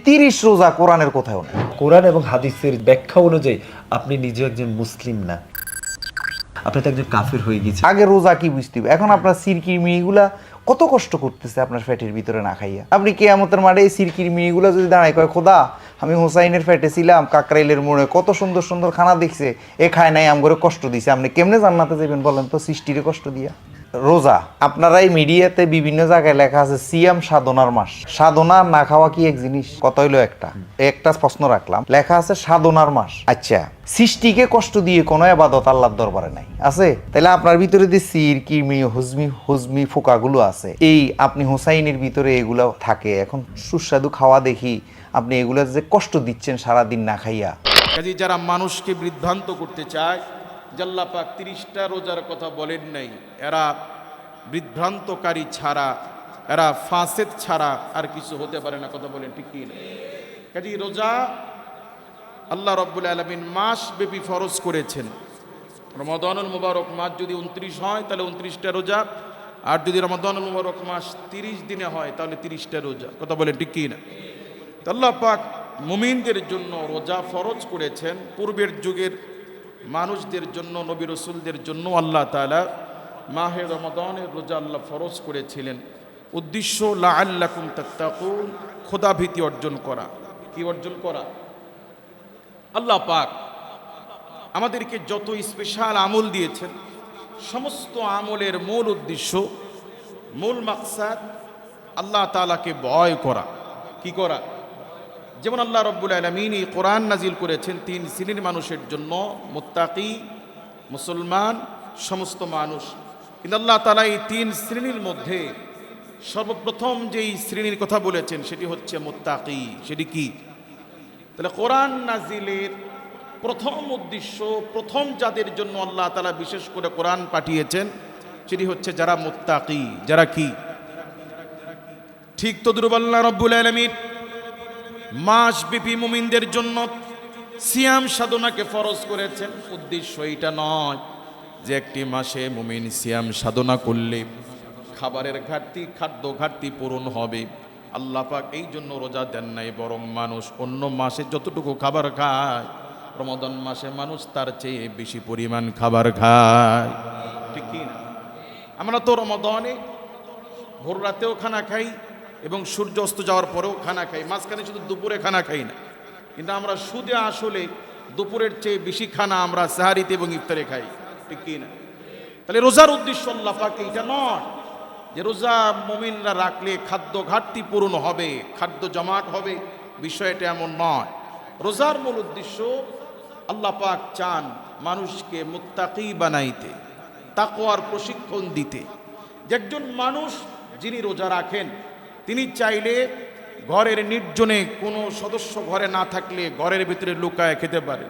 তিরিশ রোজা কোরআনের কোথাও নেই। কোরআন এবং হাদিসের ব্যাখ্যা অনুযায়ী আপনি নিজে একজন মুসলিম না। আপনি তো একজন কাফির হয়ে গেছেন। আগে রোজা কি বুঝতে হবে? এখন আপনার সিরকির মেয়েগুলা কত কষ্ট করতেছে আপনার ফ্যাটের ভিতরে না খাইয়া। আপনি কেয়ামতের মাঠে এই সিরকির মেয়েগুলা যদি দাঁড়ায় কয় খোদা আমি হোসাইনের ফ্যাটে ছিলাম কাকরাইলের মোড়ে কত সুন্দর সুন্দর খানা দেখছে এ খায় নাই আম করে কষ্ট দিছে। আপনি কেমনে জান্নাতে যাবেন বলেন তো সৃষ্টিরে কষ্ট দিয়া? রোজা। আপনারা এই মিডিয়াতে বিভিন্ন জায়গায় লেখা আছে, সিয়াম সাধনার মাস। সাধনা না খাওয়া কি এক জিনিস? কত হইল একটা। একটা প্রশ্ন রাখলাম। লেখা আছে, সাধনার মাস। আচ্ছা সৃষ্টিকে কষ্ট দিয়ে কোনো আবাদত আল্লাহর দরবারে নাই। আছে? তাহলে আপনার ভিতরে যে সির কিরমি হুজমি হুজমি ফোকাগুলো আছে, এই আপনি হুসাইনের ভিতরে এগুলো থাকে। এখন সুস্বাদু খাওয়া দেখি আপনি এগুলো যে কষ্ট দিচ্ছেন সারাদিন না খাইয়া। যারা মানুষকে বিভ্রান্ত করতে চায় জাল্লা পাক তিরিশটা রোজার কথা বলেন নাই। এরা বিভ্রান্তকারী ছাড়া, এরা ফাঁসেদ ছাড়া আর কিছু হতে পারে না, কথা বলেন ঠিক না কাজে রোজা আল্লাহ রব্বুল আলমিন মাস ব্যাপী ফরজ করেছেন। রমাদানুল মুবারক মাস যদি উনত্রিশ হয়, তাহলে উনত্রিশটা রোজা। আর যদি রমাদানুল মুবারক মাস তিরিশ দিনে হয়, তাহলে তিরিশটা রোজা, কথা বলেন ঠিক না আল্লাহ পাক মুমিনদের জন্য রোজা ফরজ করেছেন। পূর্বের যুগের মানুষদের জন্য, নবী রসুলদের জন্য আল্লাহ তাআলা মাহে রমাদানের রোজা আল্লাহ ফরজ করেছিলেন। উদ্দেশ্য লা আল্লাকুম তাত্তাকুন, খোদাভীতি অর্জন করা। কি অর্জন করা? আল্লাহ পাক আমাদেরকে যত স্পেশাল আমল দিয়েছেন, সমস্ত আমলের মূল উদ্দেশ্য, মূল মাকসাদ আল্লাহ তাআলাকে ভয় করা। কি করা? যেমন আল্লাহ রব্বুল আলমিন কোরআন নাজিল করেছেন, তিন শ্রেণির মানুষের জন্য, মুত্তাকি, মুসলমান, সমস্ত মানুষ। কিন্তু আল্লাহ তালা এই তিন শ্রেণির মধ্যে সর্বপ্রথম যেই শ্রেণির কথা বলেছেন, সেটি হচ্ছে মুত্তাকি। সেটি কি? তাহলে কোরআন নাজিলের প্রথম উদ্দেশ্য, প্রথম যাদের জন্য আল্লাহ তালা বিশেষ করে কোরআন পাঠিয়েছেন, সেটি হচ্ছে যারা মুত্তাকি। যারা কি? ঠিক তো দুর্বল্লা রব্বুল আলমিন মাস ব্যাপী মুমিনদের জন্য সিয়াম সাধনাকে ফরজ করেছেন। উদ্দেশ্য এটা নয় যে একটি মাসে মুমিন সিয়াম সাধনা করলে খাবারের ঘাটতি, খাদ্য ঘাটতি পূরণ হবে। আল্লাহ পাক এই জন্য রোজা দেন নাই, বরং মানুষ অন্য মাসে যতটুকু খাবার খায় রমদান মাসে মানুষ তার চেয়ে বেশি পরিমাণ খাবার খায়। ঠিক না? আমরা তো রমদনে ভোর রাতেও খানা খাই এবং সূর্য অস্ত যাওয়ার পরেও খানা খাই। মাঝখানে শুধু দুপুরে খানা খাই না। কিন্তু আমরা সুদে আসলে দুপুরের চেয়ে বেশি খানা আমরা সাহারিতে এবং ইফতারে খাই। ঠিক কি না? তাহলে রোজার উদ্দেশ্য পাক এইটা নয় যে রোজা মমিনরা রাখলে খাদ্য ঘাটতি পূরণ হবে, খাদ্য জমাট হবে, বিষয়টা এমন নয়। রোজার মূল উদ্দেশ্য আল্লাহ পাক চান মানুষকে মুত্তাকি বানাইতে তাকোয়ার প্রশিক্ষণ দিতে। যে একজন মানুষ যিনি রোজা রাখেন তিনি চাইলে ঘরের নির্জনে কোনো সদস্য ঘরে না থাকলে ঘরের ভিতরে লুকায় খেতে পারে।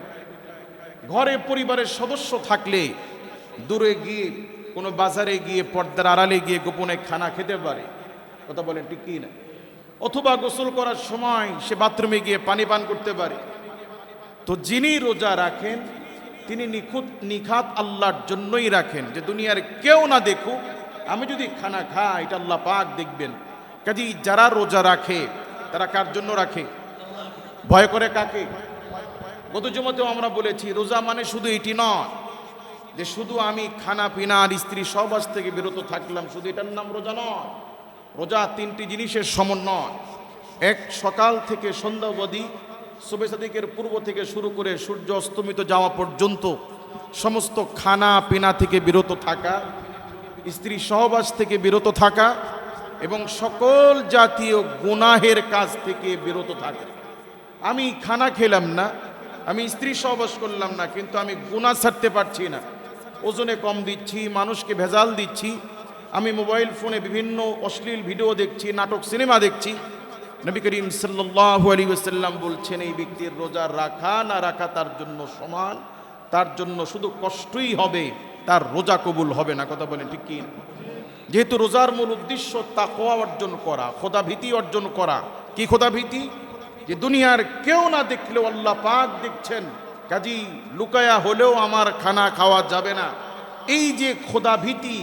ঘরে পরিবারের সদস্য থাকলে দূরে গিয়ে, কোনো বাজারে গিয়ে, পর্দার আড়ালে গিয়ে গোপনে খানা খেতে পারে। কথা বলেন ঠিক না অথবা গোসল করার সময় সে বাথরুমে গিয়ে পানি পান করতে পারে। তো যিনি রোজা রাখেন, তিনি নিখুঁত, নিখাত আল্লাহর জন্যই রাখেন যে দুনিয়ার কেউ না দেখুক, আমি যদি খানা খাই, এটা আল্লাহ পাক দেখবেন। কাজী যারা রোজা রাখে, তারা কার জন্য রাখে? ভয় করে কাকে? গত জমাতেও আমরা বলেছি, রোজা মানে শুধু এটি নয় যে শুধু আমি খানা পিনা আর স্ত্রী সহবাস থেকে বিরত থাকলাম, শুধু এটার নাম রোজা নয়। রোজা তিনটি জিনিসের সমন্বয়। এক, সকাল থেকে সন্ধ্যা অবধি শুভে সাদিকের পূর্ব থেকে শুরু করে সূর্য অস্তমিত যাওয়া পর্যন্ত সমস্ত খানা পিনা থেকে বিরত থাকা, স্ত্রী সহবাস থেকে বিরত থাকা এবং সকল জাতীয় গুনাহের কাজ থেকে বিরত থাকে। আমি খানা খেলাম না, আমি স্ত্রী সহবাস করলাম না, কিন্তু আমি গুণা ছাড়তে পারছি না। ওজনে কম দিচ্ছি, মানুষকে ভেজাল দিচ্ছি। আমি মোবাইল ফোনে বিভিন্ন অশ্লীল ভিডিও দেখছি, নাটক, সিনেমা দেখছি। নবী করিম আলাইহি ওয়াসাল্লাম বলছেন, এই ব্যক্তির রোজা রাখা না রাখা তার জন্য সমান? তার জন্য শুধু কষ্টই হবে, তার রোজা কবুল হবে না। কথা বলেন ঠিক কি? যেহেতু রোজার মূল উদ্দেশ্য তাকওয়া অর্জন করা খোদা ভীতি অর্জন করা। কি খোদা ভীতি যে দুনিয়ার কেউ না দেখলেও আল্লাহ পাক দেখছেন। কাজী লুকায়া হলেও আমার খানা খাওয়া যাবে না। এই যে খোদা ভীতি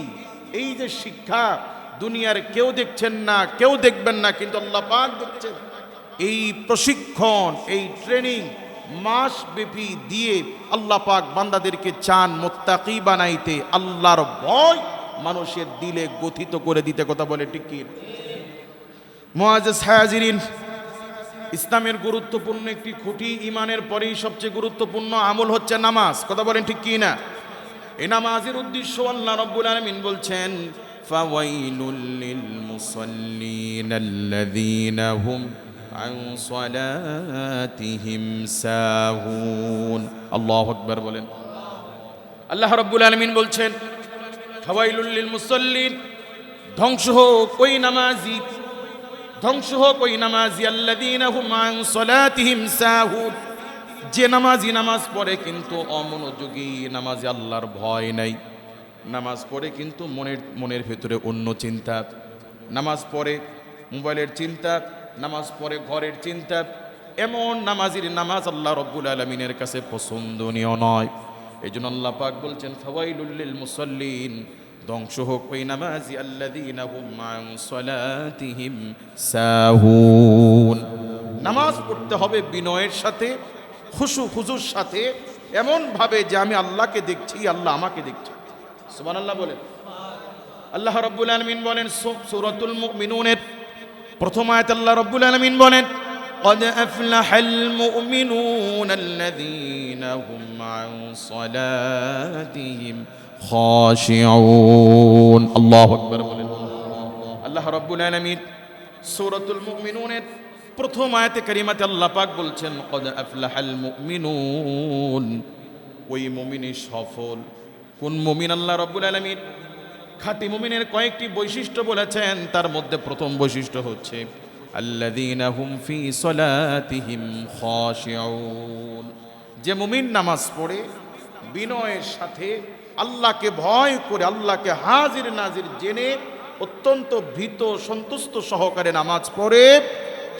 এই যে শিক্ষা দুনিয়ার কেউ দেখছেন না, কেউ দেখবেন না, কিন্তু আল্লাহ পাক দেখছেন। এই প্রশিক্ষণ, এই ট্রেনিং মাস ব্যাপী দিয়ে আল্লাহ পাক বান্দাদেরকে চান মোত্তাকি বানাইতে। আল্লাহর ভয় মানুষের দিলে গথিত করে দিতে কথা বলে মোয়াজেস হায়াজিরিন ইসলামের গুরুত্বপূর্ণ একটি খুঁটি ইমানের পরেই সবচেয়ে গুরুত্বপূর্ণ আমল হচ্ছে নামাজ। কথা বলেন ঠিক কি না? এই নামাজের উদ্দেশ্য আল্লাহ রব্বুল আলামিন বলছেন, ফাওয়াইলুল লিল মুসাল্লিন আল্লাযীনা হুম আকবার বলেন। আল্লাহ রব্বুল আলমিন বলছেন ফাওয়াইলুল লিল মুসাল্লিন। ধ্বংস হোক ওই নামাজি, ধ্বংস হোক ওই নামাজি, আল্লাযীনা হুম সালাতিহিম সাহুন যে নামাজি নামাজ পড়ে কিন্তু অমনোযোগী, নামাজি আল্লাহর ভয় নাই। নামাজ পড়ে কিন্তু মনের মনের ভেতরে অন্য চিন্তা। নামাজ পড়ে মোবাইলের চিন্তা, নামাজ পড়ে ঘরের চিন্তা। এমন নামাজির নামাজ আল্লাহ রব্বুল আলমিনের কাছে পছন্দনীয় নয়। এই জন্য আল্লাহ পাক বলছেন ফাওয়াইলুল্লিল মুসল্লিন ধ্বংস হোক ওই নামাজি আল্লাযীনা হুম আন সালাতিহিম সাহুন। নামাজ পড়তে হবে বিনয়ের সাথে, খুশু খুজুর সাথে এমন ভাবে যে আমি আল্লাহকে দেখছি, আল্লাহ আমাকে দেখছি। সুবহান আল্লাহ বলেন। আল্লাহ রব্বুল আলমিন বলেন সূরাতুল মুমিনুনের প্রথম আয়াত আল্লাহ রব্বুল আলমিন বলেন قد أفلح المؤمنون الذين هم عن صلاتهم خاشعون الله أكبر বলেন আল্লাহ রব্বুল আলমিন সূরাতুল মুমিনুনের প্রথম আয়াতে কারিমাতে আল্লাহ পাক বলছেন কদ আফলাহাল মুমিনুন ওই মুমিনই সফল কোন মুমিন আল্লাহ রব্বুল আলামিন খাঁটি মুমিনের কয়েকটি বৈশিষ্ট্য বলেছেন তার মধ্যে প্রথম বৈশিষ্ট্য হচ্ছে আল্লাযীনা হুম ফি সলাতিহিম খাশিউন। যে মুমিন নামাজ পড়ে, বিনয়ের সাথে আল্লাহকে ভয় করে, আল্লাহকে হাজির নাজির জেনে অত্যন্ত ভীত, সন্তুষ্ট সহকারে নামাজ পড়ে,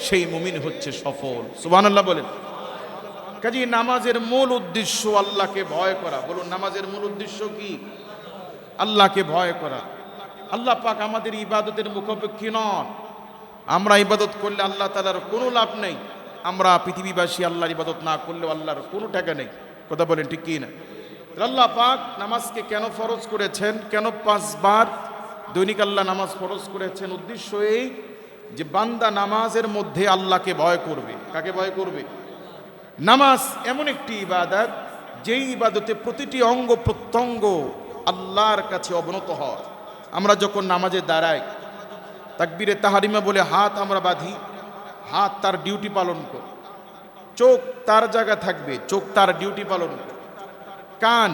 সেই মুমিন হচ্ছে সফল। সুবহানাল্লাহ বলেন। কাজী, নামাজের মূল উদ্দেশ্য আল্লাহকে ভয় করা। বলুন, নামাজের মূল উদ্দেশ্য কি? আল্লাহকে ভয় করা। আল্লাহ পাক আমাদের ইবাদতের মুখাপেক্ষী নন। আমরা ইবাদত করলে আল্লাহ তালার কোনো লাভ নেই। আমরা পৃথিবীবাসী আল্লাহর ইবাদত না করলেও আল্লাহর কোনো টাকা নেই। কথা বলেন ঠিক কি না আল্লাহ পাক নামাজকে কেন ফরজ করেছেন? কেন পাঁচবার দৈনিক আল্লাহ নামাজ ফরজ করেছেন? উদ্দেশ্য এই যে বান্দা নামাজের মধ্যে আল্লাহকে ভয় করবে। কাকে ভয় করবে? নামাজ এমন একটি ইবাদত, যেই ইবাদতে প্রতিটি অঙ্গ প্রত্যঙ্গ আল্লাহর কাছে অবনত হয়। আমরা যখন নামাজে দাঁড়াই তাকবীরে তাহারিমা বলে, হাত আমরা বাঁধি, হাত তার ডিউটি পালন করে। চোখ তার জায়গা থাকবে, চোখ তার ডিউটি পালন করে। কান,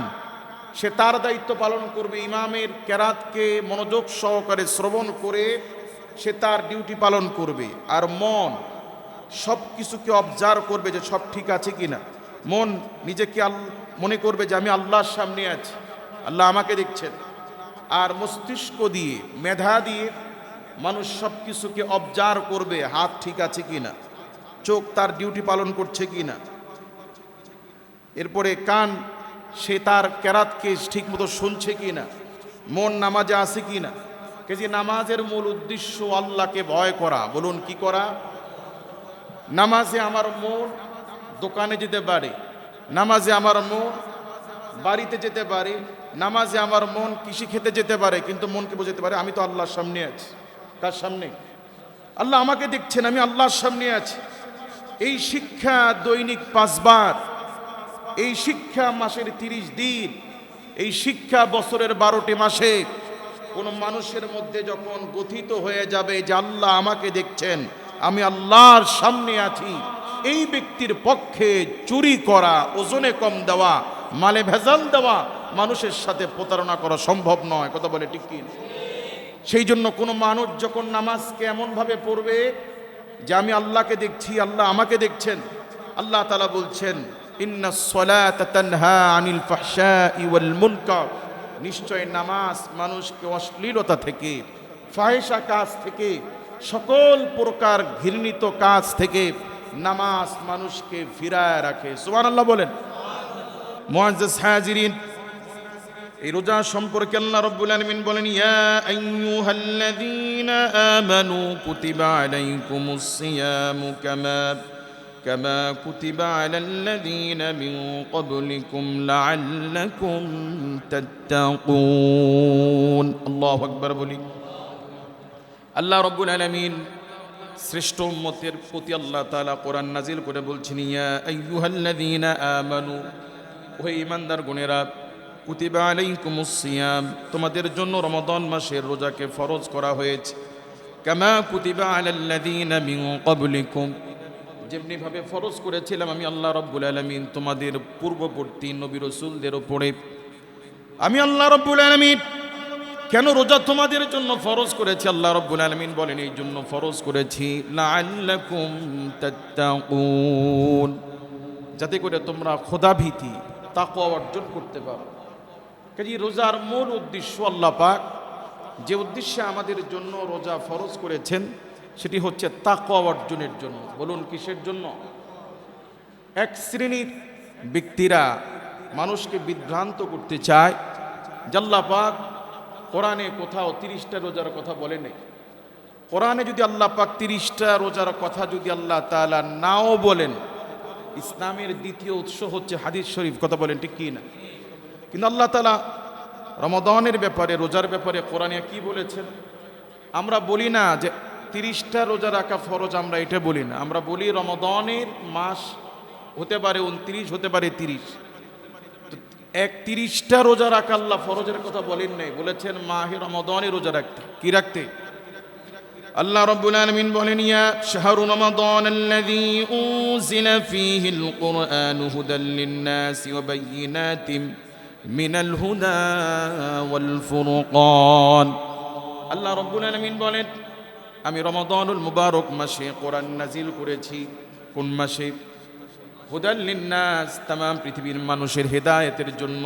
সে তার দায়িত্ব পালন করবে, ইমামের কেরাতকে মনোযোগ সহকারে শ্রবণ করে সে তার ডিউটি পালন করবে। আর মন, সব কিছুকে অবজার্ভ করবে যে সব ঠিক আছে কি না। মন নিজেকে আল, মনে করবে যে আমি আল্লাহর সামনে আছি, আল্লাহ আমাকে দেখছেন। আর মস্তিষ্ক দিয়ে, মেধা দিয়ে মানুষ সব কিছুকে অবজার্ভ করবে, হাত ঠিক আছে কি না চোখ তার ডিউটি পালন করছে কি না এরপরে কান, সে তার কেরাতকে ঠিকমতো শুনছে কি না মন নামাজে আছে কি না যে নামাজের মূল উদ্দেশ্য আল্লাহকে ভয় করা, বলুন কি করা? নামাজে আমার মন দোকানে যেতে পারে, নামাজে আমার মন বাড়িতে যেতে পারে, নামাজে আমার মন কৃষি খেতে যেতে পারে, কিন্তু মনকে বোঝাতে পারে, আমি তো আল্লাহর সামনে আছি। কার সামনে। আল্লাহ আমাকে দেখছেন, আমি আল্লাহর সামনে আছি। এই শিক্ষা দৈনিক পাঁচবার, এই শিক্ষা মাসের তিরিশ দিন, এই শিক্ষা বছরের বারোটি মাসে কোনো মানুষের মধ্যে যখন গথিত হয়ে যাবে যে আল্লাহ আমাকে দেখছেন, আমি আল্লাহর সামনে আছি, এই ব্যক্তির পক্ষে চুরি করা, ওজনে কম দেওয়া, মালে ভেজাল দেওয়া, মানুষের সাথে প্রতারণা করা সম্ভব নয়। কথা বলে ঠিক কি? সেই জন্য কোনো মানুষ যখন নামাজকে এমনভাবে পড়বে যে আমি আল্লাহকে দেখছি, আল্লাহ আমাকে দেখছেন, আল্লাহ তালা বলছেন নিশ্চয় নামাজ মানুষকে অশ্লীলতা থেকে ফাহেসা কাজ থেকে, সকল প্রকার ঘৃণিত কাজ থেকে নামাজ মানুষকে ফিরায় রাখে। সুবহানাল্লাহ বলেন। মুআজ্জাজ হাজিরিন এই রোজা সম্পর্কে আল্লাহ রব্বুল আলামিন বলেন, ইয়া আইয়ুহাল্লাযীনা আমানু কুতিবা আলাইকুমুস সিয়ামু কামা কামা কুতিবা আলাল্লাযীনা মিন ক্বাবলিকুম লাআল্লাকুম তাত্তাকুন। আল্লাহু আকবার বলি। আল্লাহ রব্বুল আলামিন শ্রেষ্ঠ উম্মতের প্রতি আল্লাহ তাআলা কোরআন নাজিল করে বলছেন, ইয়া আইয়ুহাল্লাযীনা আমানু ওহে ইমানদার গুণেরা কুতিবা আলাইকুমুস সিয়াম। তোমাদের জন্য রমাদান মাসের রোজাকে ফরজ করা হয়েছে। কামা কুতিবা আলাল্লাযীনা মিন ক্বাবলিকুম। যেমনিভাবে ফরজ করেছিলাম আমি আল্লাহ রব্বুল আলামিন তোমাদের পূর্ববর্তী নবী রসুলদের ওপরে আমি আল্লাহ রব্বুল আলামিন কেন রোজা তোমাদের জন্য ফরজ করেছি? আল্লাহ রব্বুল আলামিন বলেন, এই জন্য ফরজ করেছি। যাতে করে তোমরা খোদাভীতি, তাকওয়া অর্জন করতে পারো। কাজে রোজার মূল উদ্দেশ্য আল্লাহ পাক যে উদ্দেশ্যে আমাদের জন্য রোজা ফরজ করেছেন, সেটি হচ্ছে তাকওয়া অর্জনের জন্য। বলুন কিসের জন্য? এক শ্রেণির ব্যক্তিরা মানুষকে বিভ্রান্ত করতে চায় জাল্লা পাক কোরআনে কোথাও তিরিশটা রোজার কথা বলে নেই। কোরআনে যদি আল্লাহ পাক তিরিশটা রোজার কথা যদি আল্লাহ তাআলা নাও বলেন, ইসলামের দ্বিতীয় উৎস হচ্ছে হাদিস শরীফ। কথা বলেন ঠিক কি না? কিন্তু আল্লাহ তালা রমাদানের ব্যাপারে, রোজার ব্যাপারে কোরআনে কি বলেছেন? আমরা বলি না যে তিরিশটা রোজা রাখা ফরজ, আমরা এটা বলি না। আমরা বলি রমাদানের মাস হতে পারে উনত্রিশ, হতে পারে তিরিশ। এক তিরিশটা রোজা রাখা আল্লাহ ফরজের কথা বলেন নাই। বলেছেন, মাহে রমাদানে রোজা রাখতে। কি রাখতে? আল্লাহ রব্বুল আলামিন বলেন, ইয়া শাহরু রমাদান আল্লাযী উনজিলা ফীহিল কুরআনু হুদাল লিন-নাসি হুদা ওয়াল ফুরকান। আল্লাহ রব্বুল আলামিন বলেন, আমি রমাদানুল মুবারক মাসে কোরআন নাজিল করেছি। কোন মাসে? হুদাল লিন-নাস, তামাম পৃথিবীর মানুষের হেদায়েতের জন্য।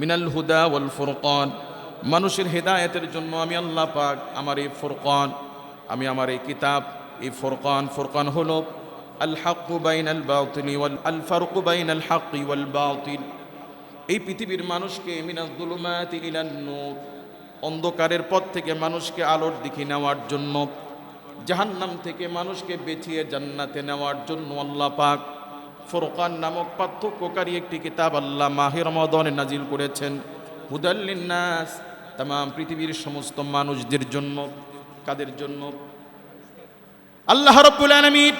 মিনাল হুদা ওয়াল ফুরকান, মানুষের হেদায়েতের জন্য আমি আল্লাহ পাক আমার এই ফুরকান, আমি আমার এই কিতাব, এই ফুরকান ফুরকান হলো, আল হাক্কু বাইন আল বাতিল ওয়াল, আল ফারকু বাইন আল হাক্কি ওয়াল বাতিল। এই পৃথিবীর মানুষকে মিনাজ দুলুমাতি নূর, অন্ধকারের পথ থেকে মানুষকে আলোর দিকে নেওয়ার জন্য, জাহান্নাম থেকে মানুষকে বেঁচিয়ে জান্নাতে নেওয়ার জন্য আল্লাহ পাক ফোরকান নামক পার্থক্যকারী একটি কিতাব আল্লাহ মাহির রমাদনে নাজিল করেছেন। হুদাল্লিন নাস তাম পৃথিবীর সমস্ত মানুষদের জন্য, কাদের জন্য? আল্লাহ রব্বুল আলমিন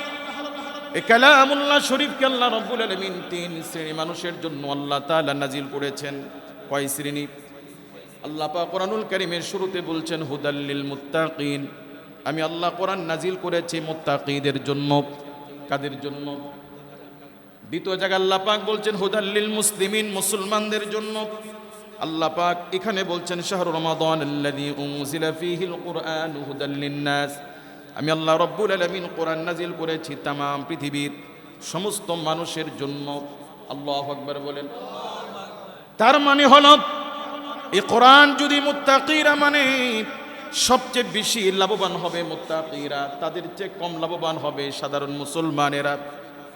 কালামুল্লাহ শরীফকে আল্লাহ রব্বুল আলমিন তিন শ্রেণি মানুষের জন্য আল্লাহ তাআলা নাজিল করেছেন। কয় শ্রেণি? আল্লাহ পাক কোরআনুল কারীমের শুরুতে বলছেন হুদাল্লিল মুত্তাকিন। আমি আল্লাহ কোরআন নাজিল করেছি মুত্তাকিদের জন্য। কাদের জন্য? দ্বিতীয় জায়গায় আল্লাহ পাক বলছেন হুদাল্লিল মুসলিমিন, মুসলমানদের জন্য। আল্লাহ পাক এখানে বলছেন, শাহরু রমাদান আল্লাযী উনজিলা ফীহিল কুরআন হুদাল্লিন নাস। আমি আল্লাহ রব্বুল আলমিন কোরআন নাজিল করেছি তামাম পৃথিবীর সমস্ত মানুষের জন্য। আল্লাহু আকবার বলেন। তার মানে হল, এই কোরআন যদি মুত্তাকিরা মানে সবচেয়ে বেশি লাভবান হবে মুত্তাকিরা। তাদের চেয়ে কম লাভবান হবে সাধারণ মুসলমানেরা।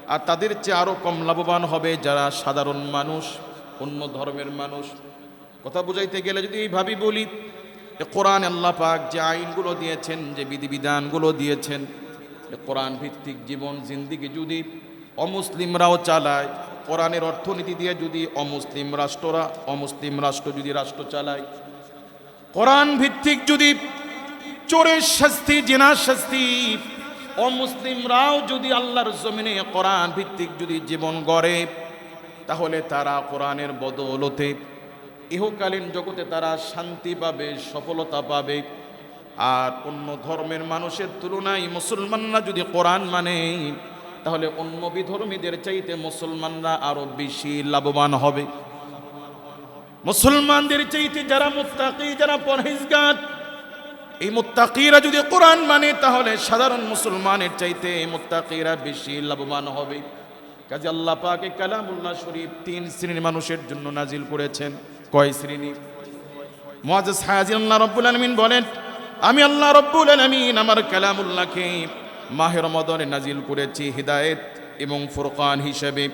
আর তাদের চেয়ে আরও কম লাভবান হবে যারা সাধারণ মানুষ, অন্য ধর্মের মানুষ। কথা বুঝাইতে গেলে যদি এইভাবেই বলি এ কোরআন আল্লাহ পাক যে আইনগুলো দিয়েছেন, যে বিধিবিধানগুলো দিয়েছেন, এ কোরআন ভিত্তিক জীবন, জিন্দিগি যদি অমুসলিমরাও চালায়, কোরআনের অর্থনীতি দিয়ে যদি অমুসলিম রাষ্ট্ররা, অমুসলিম রাষ্ট্র যদি রাষ্ট্র চালায়, কোরআন ভিত্তিক যদি চোরের শাস্তি, জেনার শাস্তি, অমুসলিমরাও যদি আল্লাহর জমিনে কোরআন ভিত্তিক যদি জীবন গড়ে, তাহলে তারা কোরআনের বদৌলতে ইহকালীন জগতে তারা শান্তি পাবে, সফলতা পাবে। আর অন্য ধর্মের মানুষের তুলনায় মুসলমানরা যদি কোরআন মানে তাহলে অন্য বিধর্মীদের চাইতে মুসলমানরা আরও বেশি লাভবান হবে। মুসলমানদের চাইতে যারা মুত্তাকি, যারা পরহেজগার, এই মুত্তাকিরা যদি কোরআন মানে তাহলে সাধারণ মুসলমানের চাইতে এই মুত্তাকিরা বেশি লাভবান হবে। কাজে আল্লাহ পাকে কালামুল্লাহ শরীফ তিন শ্রেণির মানুষের জন্য নাজিল করেছেন। কয় শ্রেণি? মুআজ্জিজ হাজির আল্লাহ রব্বুল আলামিন বলেন, আমি আল্লাহ রব্বুল আলমিন আমার কালামুল্লাহকে মাহের মদনে নাজিল করেছি, হিদায়েত এবং ফুরকান হিসেবে।